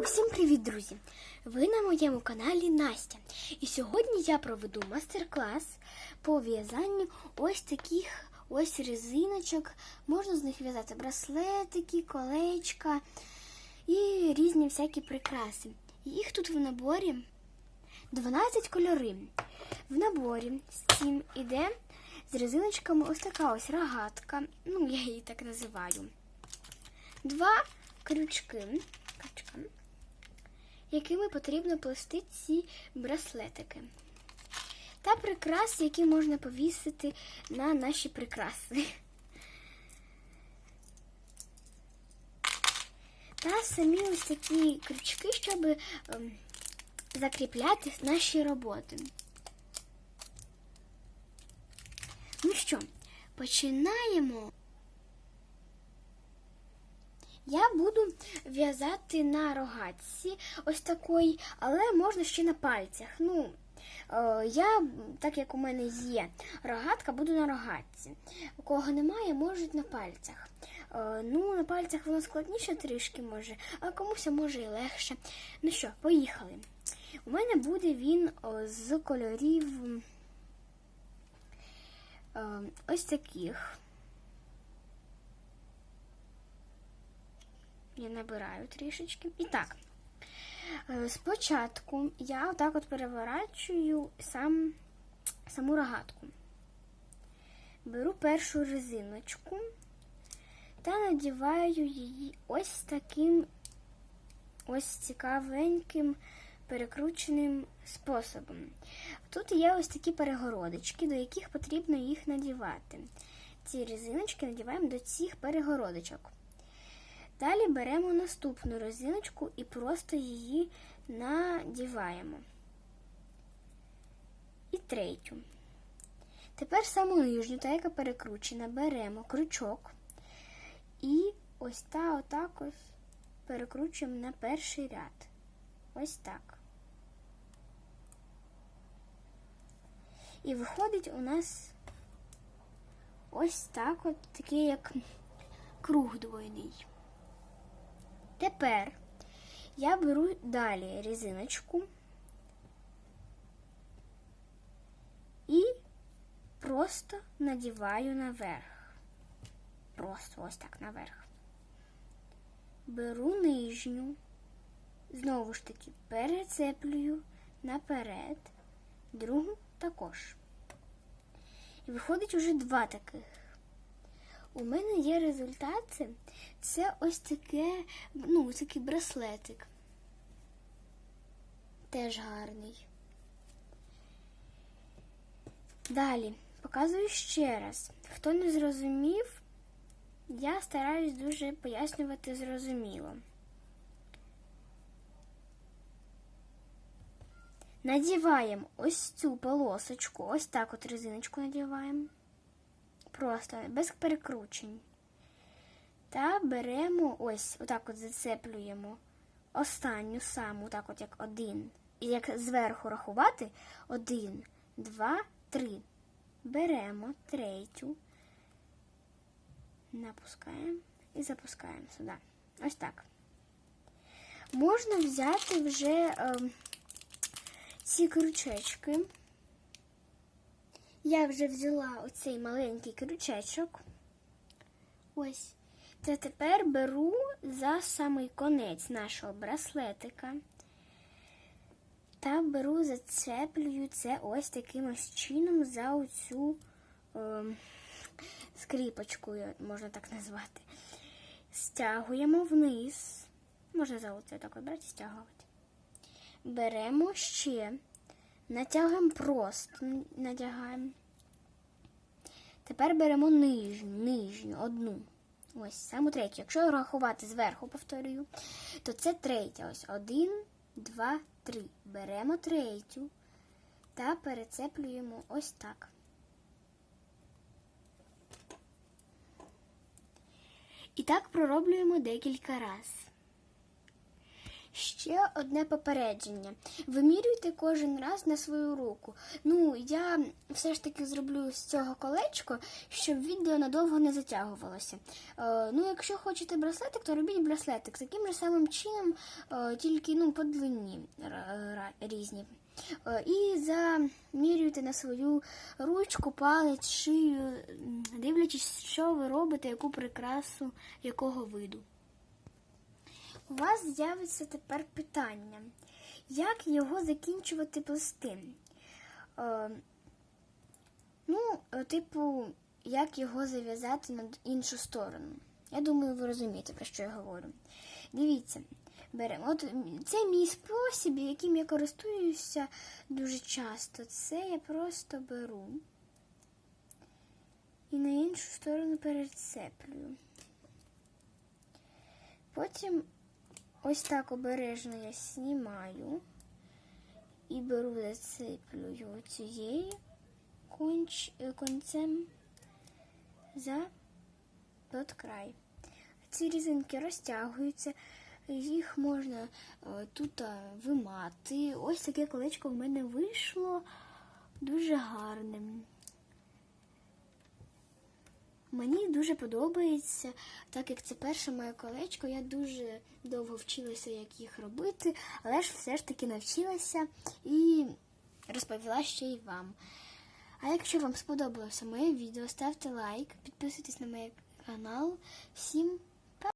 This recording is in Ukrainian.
Усім привіт, друзі! Ви на моєму каналі Настя. І сьогодні я проведу мастер-клас по в'язанню ось таких ось резиночок. Можна з них в'язати браслетики, колечка і різні всякі прикраси. Їх тут в наборі 12 кольорів. В наборі з цим іде з резиночками ось така ось рогатка. Ну, я її так називаю. Два крючки, крючка, якими потрібно плести ці браслетики. Та прикраси, які можна повісити на наші прикраси. Та самі ось такі крючки, щоб ем, закріпляти наші роботи. Ну що, починаємо. Я буду в'язати на рогатці ось такої, але можна ще на пальцях. Ну, е, я, так як у мене є рогатка, буду на рогатці. У кого немає, можуть на пальцях. Е, ну, на пальцях воно складніше трішки може, а комусь може і легше. Ну що, поїхали. У мене буде він з кольорів е, ось таких. Я набираю трішечки. І так, е, спочатку я отак от переворачую сам, саму рогатку. Беру першу резиночку та надіваю її ось таким ось цікавеньким перекрученим способом. Тут є ось такі перегородочки, до яких потрібно їх надівати. Ці резиночки надіваємо до цих перегородочок. Далі беремо наступну резиночку і просто її надіваємо. І третю. Тепер саму нижню, та яка перекручена, беремо крючок і ось та отак ось перекручуємо на перший ряд. Ось так. І виходить у нас ось так от такий як круг двойний. Тепер я беру далі резиночку і просто надіваю наверх. Просто ось так наверх. Беру нижню, знову ж таки перецеплюю наперед, другу також. І виходить уже два таких. У мене є результат. Це ось таке, ну, такий браслетик. Теж гарний. Далі показую ще раз. Хто не зрозумів, я стараюсь дуже пояснювати зрозуміло. Надіваємо ось цю полосочку, ось так от резиночку надіваємо. Просто без перекручень. Та беремо ось, отак от зацеплюємо останню саму, так от як один. І як зверху рахувати один, два, три. Беремо третю, напускаємо і запускаємо сюди. Ось так. Можна взяти вже е, ці крючечки. Я вже взяла оцей маленький крючечок. Ось. Та тепер беру за самий конець нашого браслетика. Та беру, зацеплюю це ось таким ось чином за оцю е, скріпочку, можна так назвати. Стягуємо вниз. Можна за оце так брати стягувати. Беремо ще. Натягуємо просто, надягаємо. Тепер беремо нижню, нижню, одну. Ось, саму третю. Якщо рахувати зверху, повторюю, то це третя. Ось один, два, три. Беремо третю та перецеплюємо ось так. І так пророблюємо декілька разів. Ще одне попередження. Вимірюйте кожен раз на свою руку. Ну, я все ж таки зроблю з цього колечко, щоб відео надовго не затягувалося. Е, ну, якщо хочете браслетик, то робіть браслетик. Таким же самим чином, е, тільки ну, по длині різні. Е, І замірюйте на свою ручку, палець, шию, дивлячись, що ви робите, яку прикрасу, якого виду. У вас з'явиться тепер питання, як його закінчувати плести? Е, ну, е, типу, як його зав'язати на іншу сторону. Я думаю, ви розумієте, про що я говорю. Дивіться, беремо. От це мій спосіб, яким я користуюся дуже часто. Це я просто беру і на іншу сторону перецеплюю. Потім ось так обережно я знімаю і беру, зацеплюю цією конч, е, концем за тот край. Ці різинки розтягуються, їх можна е, тут е, вимати. Ось таке колечко в мене вийшло дуже гарним. Мені дуже подобається, так як це перше моє колечко. Я дуже довго вчилася, як їх робити, але ж все ж таки навчилася і розповіла ще й вам. А якщо вам сподобалося моє відео, ставте лайк, підписуйтесь на мій канал. Всім